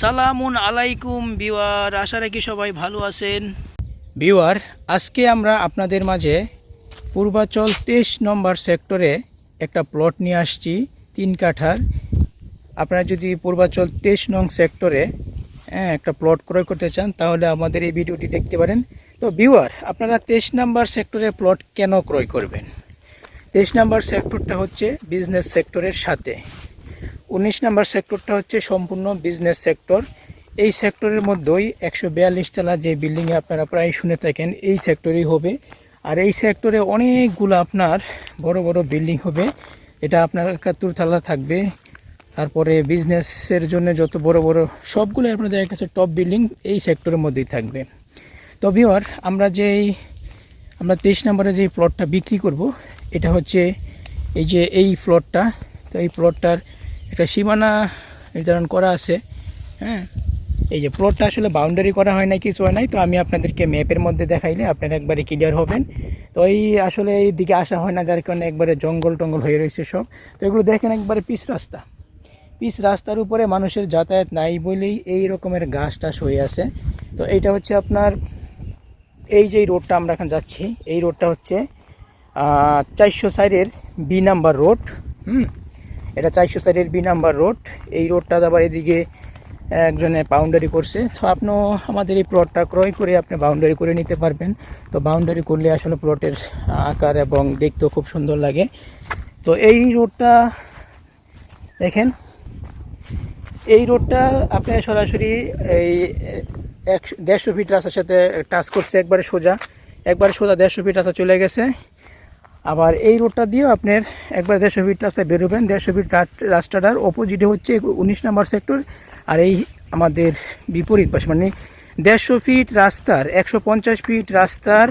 সালামুন আলাইকুম বিওয়ার আশা রাখি সবাই ভালো আছেন। বিওয়ার আজকে আমরা আপনাদের মাঝে পূর্বাচল তেইশ নম্বর সেক্টরে একটা প্লট নিয়ে আসছি তিন কাঠার। আপনারা যদি পূর্বাচল তেইশ নং সেক্টরে হ্যাঁ, একটা প্লট ক্রয় করতে চান তাহলে আমাদের এই ভিডিওটি দেখতে পারেন। তো বিওয়ার আপনারা তেইশ নম্বর সেক্টরে প্লট কেন ক্রয় করবেন? তেইশ নম্বর সেক্টরটা হচ্ছে বিজনেস সেক্টরের সাথে। উনিশ নম্বর সেক্টরটা হচ্ছে সম্পূর্ণ বিজনেস সেক্টর এই সেক্টরের মধ্যেই একশো বিয়াল্লিশ তলা যে বিল্ডিংয়ে আপনারা প্রায় শুনে থাকেন, এই সেক্টরই হবে। আর এই সেক্টরে অনেকগুলো আপনার বড় বড় বিল্ডিং হবে। এটা আপনার একাত্তর তলা থাকবে। তারপরে বিজনেসের জন্য যত বড় বড় সবগুলো আপনাদের কাছে টপ বিল্ডিং এই সেক্টরের মধ্যেই থাকবে। তো ভিওয়ার আমরা যেই, আমরা তেইশ নম্বরে যে প্লটটা বিক্রি করব, এটা হচ্ছে এই যে এই প্লটটা তো এই প্লটটার একটা সীমানা নির্ধারণ করা আছে হ্যাঁ? এই যে প্লটটা আসলে বাউন্ডারি করা হয় না কিছু হয় নাই, তো আমি আপনাদেরকে ম্যাপের মধ্যে দেখাইলে আপনারা একবারে ক্লিয়ার হবেন। তো এই আসলে এই দিকে আসা হয় না, যার কারণে একবারে জঙ্গল টঙ্গল হয়ে রয়েছে সব। তো এগুলো দেখেন একবারে পিচ রাস্তা। পিচ রাস্তার উপরে মানুষের যাতায়াত নাই বলেই এই রকমের গাছ টাস হয়ে আছে। তো এইটা হচ্ছে আপনার, এই যে রোডটা আমরা এখন যাচ্ছি, এই রোডটা হচ্ছে চারশো সাইডের বি নাম্বার রোড হুম? এটা চারশো সাইডের বি নাম্বার রোড। এই রোডটা আবার এদিকে একজনে বাউন্ডারি করছে। তো আপনিও আমাদের এই প্লটটা ক্রয় করে আপনি বাউন্ডারি করে নিতে পারবেন। তো বাউন্ডারি করলে আসলে প্লটের আকার এবং দেখতেও খুব সুন্দর লাগে। তো এই রোডটা দেখেন, এই রোডটা আপনি সরাসরি এই একশো দেড়শো ফিট রাস্তার সাথে টাচ করছে, একবারে সোজা। একবারে সোজা দেড়শো ফিট রাস্তা চলে গেছে। আবার এই রোডটা দিয়েও আপনার একবার দেড়শো ফিট রাস্তায় বেরোবেন। দেড়শো ফিট রাস্তাটার অপোজিটে হচ্ছে উনিশ নম্বর সেক্টর আর এই আমাদের বিপরীত পাশে মানে দেড়শো ফিট রাস্তার একশো পঞ্চাশ ফিট রাস্তার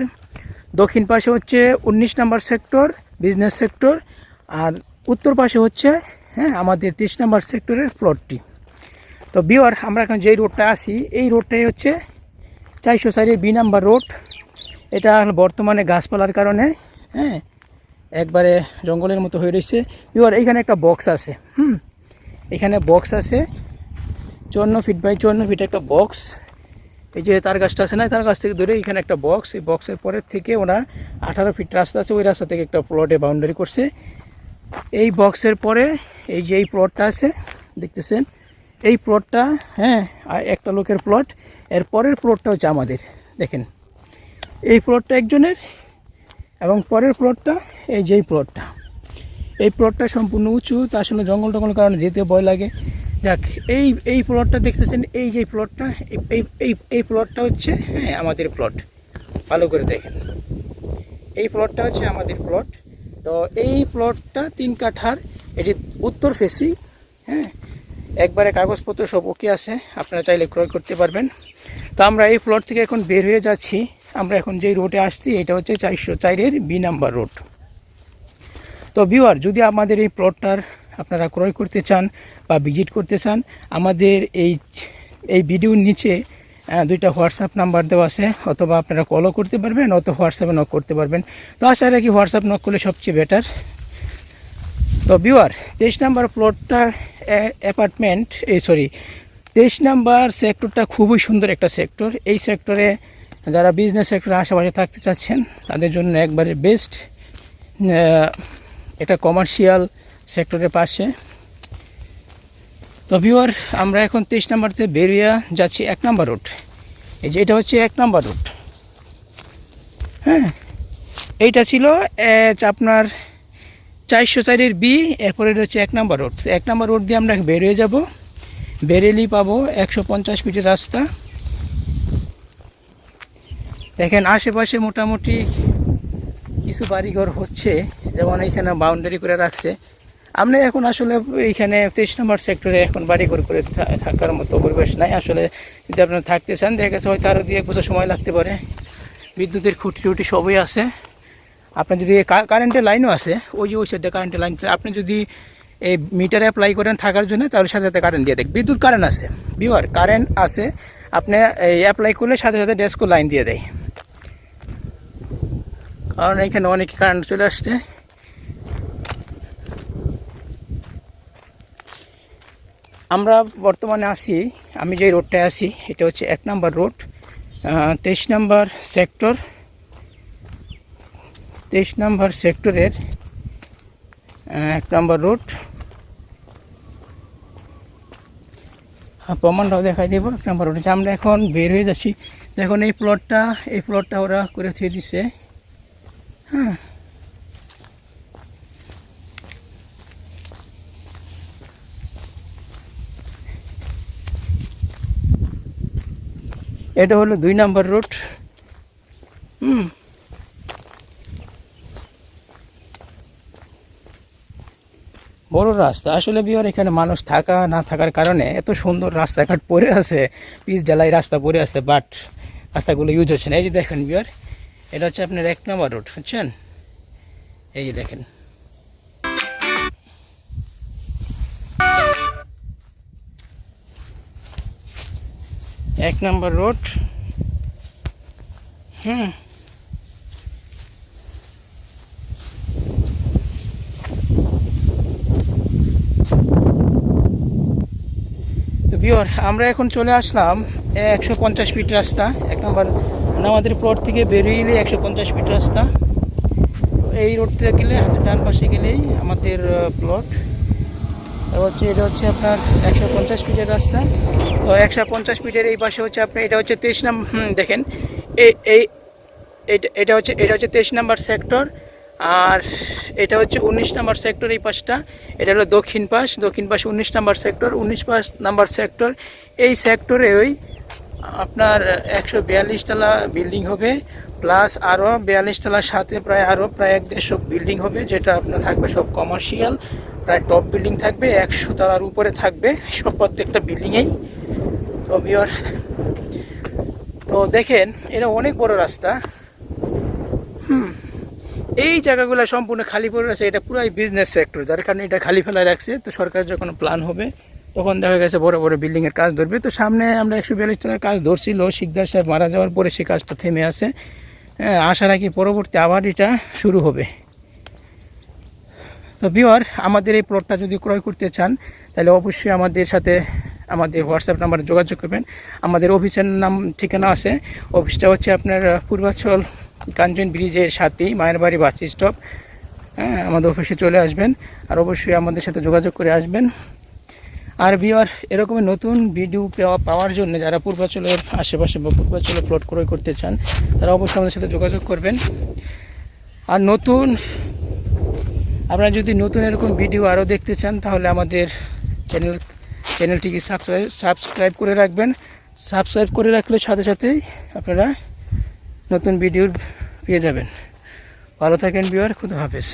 দক্ষিণ পাশে হচ্ছে উনিশ নম্বর সেক্টর বিজনেস সেক্টর আর উত্তর পাশে হচ্ছে হ্যাঁ আমাদের তিরিশ নম্বর সেক্টরের প্লটটি তো বিওর আমরা এখন যেই রোডটা আসি এই রোডটাই হচ্ছে চারশো সাইডের বি নাম্বার রোড এটা বর্তমানে গাছপালার কারণে হ্যাঁ একবারে জঙ্গলের মতো হয়ে রয়েছে বিওর এইখানে একটা বক্স আছে, হুম? এখানে বক্স আছে। চুয়ান্ন ফিট বাই চুয়ান্ন ফিট একটা বক্স এই যে তার গাছটা আছে না, তার গাছ থেকে ধরে এখানে একটা বক্স এই বক্সের পরের থেকে ওরা আঠারো ফিট রাস্তা আছে, ওই রাস্তা থেকে একটা প্লটে বাউন্ডারি করছে। এই বক্সের পরে এই যে এই প্লটটা আছে, দেখতেছেন? এই প্লটটা হ্যাঁ একটা লোকের প্লট এর পরের প্লটটা হচ্ছে আমাদের, দেখেন। এই প্লটটা একজনের এবং পরের প্লটটা এই যে এই প্লটটা এই প্লটটা সম্পূর্ণ উঁচু, তা আসলে জঙ্গল টঙ্গল কারণে যেতে ভয় লাগে। যাক, এই এই প্লটটা দেখতেছেন, এই যে প্লটটা এই এই এই প্লটটা হচ্ছে হ্যাঁ আমাদের প্লট ভালো করে দেখেন। এই প্লটটা হচ্ছে আমাদের প্লট তো এই প্লটটা তিন কাঠার, এটি উত্তর ফেসি হ্যাঁ একবারে কাগজপত্র সব ওকে আছে, আপনারা চাইলে ক্রয় করতে পারবেন। তো আমরা এই প্লট থেকে এখন বের হয়ে যাচ্ছি। আমরা এখন যেই রোডে আসছি, এটা হচ্ছে চারশো চারের বি নাম্বার রোড তো ভিউয়ার যদি আমাদের এই প্লটটার আপনারা ক্রয় করতে চান বা ভিজিট করতে চান, আমাদের এই এই ভিডিওর নিচে দুইটা হোয়াটসঅ্যাপ নাম্বার দেওয়া আছে, অথবা আপনারা কলও করতে পারবেন, অথবা হোয়াটসঅ্যাপে নক করতে পারবেন। তো আশা রাখি হোয়াটসঅ্যাপ নক করলে সবচেয়ে বেটার তো ভিউয়ার তেইশ নাম্বার প্লটটা অ্যাপার্টমেন্ট এই সরি তেইশ নাম্বার সেক্টরটা খুবই সুন্দর একটা সেক্টর। এই সেক্টরে যারা বিজনেস সেক্টরে আশেপাশে থাকতে চাচ্ছেন, তাদের জন্য একবারে বেস্ট এটা কমার্শিয়াল সেক্টরের পাশে। তো ভিউয়ার আমরা এখন তেইশ নাম্বারতে বেরিয়ে যাচ্ছি এক নাম্বার রোড এই যে এটা হচ্ছে এক নাম্বার রোড হ্যাঁ এইটা ছিল আপনার চারশো চারের বি এরপরে হচ্ছে এক নাম্বার রোড এক নাম্বার রোড দিয়ে আমরা বেরিয়ে যাব। বেরেলি পাবো, একশো পঞ্চাশ ফিটের রাস্তা। দেখেন, আশেপাশে মোটামুটি কিছু বাড়িঘর হচ্ছে, যেমন এখানে বাউন্ডারি করে রাখছে। আপনি এখন আসলে এইখানে তেইশ নম্বর সেক্টরে এখন বাড়ি করে করে থাকার মতো পরিবেশ নাই। আসলে যদি আপনারা থাকতে চান, দেখা গেছে হয়তো আরও দুই এক বছর সময় লাগতে পারে। বিদ্যুতের খুঁটি টুটি সবই আছে। আপনার যদি কারেন্টের লাইনও আছে, ওই যে ওই সাইডে কারেন্টের লাইন আপনি যদি এই মিটারে অ্যাপ্লাই করেন থাকার জন্য, তাহলে সাথে সাথে কারেন্ট দিয়ে দেয় বিদ্যুৎ কারেন্ট আছে। বিওয়ার কারেন্ট আছে। আপনি এই অ্যাপ্লাই করলে সাথে সাথে ডেস্কো লাইন দিয়ে দেয়। কারণ এখানে অনেক কারেন্ট চলে আসছে। আমরা বর্তমানে আছি, আমি যে রোডটায় আসি এটা হচ্ছে এক নম্বর রোড তেইশ নম্বর সেক্টর তেইশ নম্বর সেক্টরের এক নম্বর রোড প্রমাণটাও দেখাই দেবো। এক নম্বর রোডে আমরা এখন বের হয়ে যাচ্ছি। দেখুন, এই প্লটটা এই প্লটটা ওরা করে থুয়ে দিচ্ছে হ্যাঁ। এটা হলো দুই নাম্বার রোড হুম। বড় রাস্তা। আসলে বিহার, এখানে মানুষ থাকা না থাকার কারণে এত সুন্দর রাস্তাঘাট পড়ে আছে, পিচ জ্বালাই রাস্তা পড়ে আছে বাট রাস্তাগুলো ইউজ হচ্ছে না। এই যে দেখেন বিহার, এটা হচ্ছে আপনার এক নম্বর রোড বুঝছেন? এই যে দেখেন। এক নম্বর রোড হুম। বিওর আমরা এখন চলে আসলাম একশো পঞ্চাশ ফিট রাস্তা, এক নম্বর আমাদের প্লট থেকে বেরিয়ে এলে একশো পঞ্চাশ ফিট রাস্তা। তো এই রোড থেকে গেলে হাতে ডান পাশে গেলেই আমাদের প্লট হচ্ছে এটা হচ্ছে আপনার একশো পঞ্চাশ ফিটের রাস্তা। তো একশো পঞ্চাশ ফিটের এই পাশে হচ্ছে আপনার এটা হচ্ছে তেইশ নাম দেখেন। এই এই, এটা হচ্ছে এটা হচ্ছে তেইশ নাম্বার সেক্টর আর এটা হচ্ছে উনিশ নাম্বার সেক্টর এই পাশটা। এটা হলো দক্ষিণ পাশ। দক্ষিণ পাশ উনিশ নাম্বার সেক্টর। উনিশ পাশ নাম্বার সেক্টর। এই সেক্টরে ওই আপনার একশো বিয়াল্লিশ তলা বিল্ডিং হবে, প্লাস আরও বিয়াল্লিশ তলার সাথে প্রায় আরও প্রায় এক দেড়শো বিল্ডিং হবে, যেটা আপনার থাকবে সব কমার্শিয়াল। প্রায় টপ বিল্ডিং থাকবে, একশো তলার উপরে থাকবে সব প্রত্যেকটা বিল্ডিংয়েই। তো বিয়ার তো দেখেন, এটা অনেক বড় রাস্তা। হুম। এই জায়গাগুলো সম্পূর্ণ খালি পড়ে আছে এটা পুরাই বিজনেস সেক্টর যার কারণে এটা খালি ফেলা রাখছে তো সরকার যখন প্ল্যান হবে, তখন দেখা গেছে বড় বড় বিল্ডিংয়ের কাজ ধরবে। তো সামনে আমরা একশো বিয়াল্লিশ টনের কাজ ধরছিল, শিকদার সাহেব মারা যাওয়ার পরে সেই কাজটা থেমে আছে। আশা রাখি পরবর্তী আবার এটা শুরু হবে। তো বিওর আমাদের এই প্লটটা যদি ক্রয় করতে চান, তাহলে অবশ্যই আমাদের সাথে আমাদের হোয়াটসঅ্যাপ নাম্বারে যোগাযোগ করবেন। আমাদের অফিসের নাম ঠিকানা আছে। অফিসটা হচ্ছে আপনার পূর্বাচল কাঞ্চন ব্রিজের সাথেই মায়ের বাড়ি বাস স্টপ হ্যাঁ আমাদের অফিসে চলে আসবেন আর অবশ্যই আমাদের সাথে যোগাযোগ করে আসবেন। আর বিওর এরকমই নতুন ভিডিও পাওয়া পাওয়ার জন্য যারা পূর্বাচলের আশেপাশে বা পূর্বাচলে প্লট ক্রয় করতে চান, তারা অবশ্যই আমাদের সাথে যোগাযোগ করবেন। আর নতুন, আপনারা যদি নতুন এরকম ভিডিও আরও দেখতে চান, তাহলে আমাদের চ্যানেল চ্যানেলটিকে সাবস্ক্রাইব সাবস্ক্রাইব করে রাখবেন। সাবস্ক্রাইব করে রাখলে সাথে সাথেই আপনারা নতুন ভিডিও পেয়ে যাবেন। ভালো থাকেন বিওয়ার খুদা হাফেজ।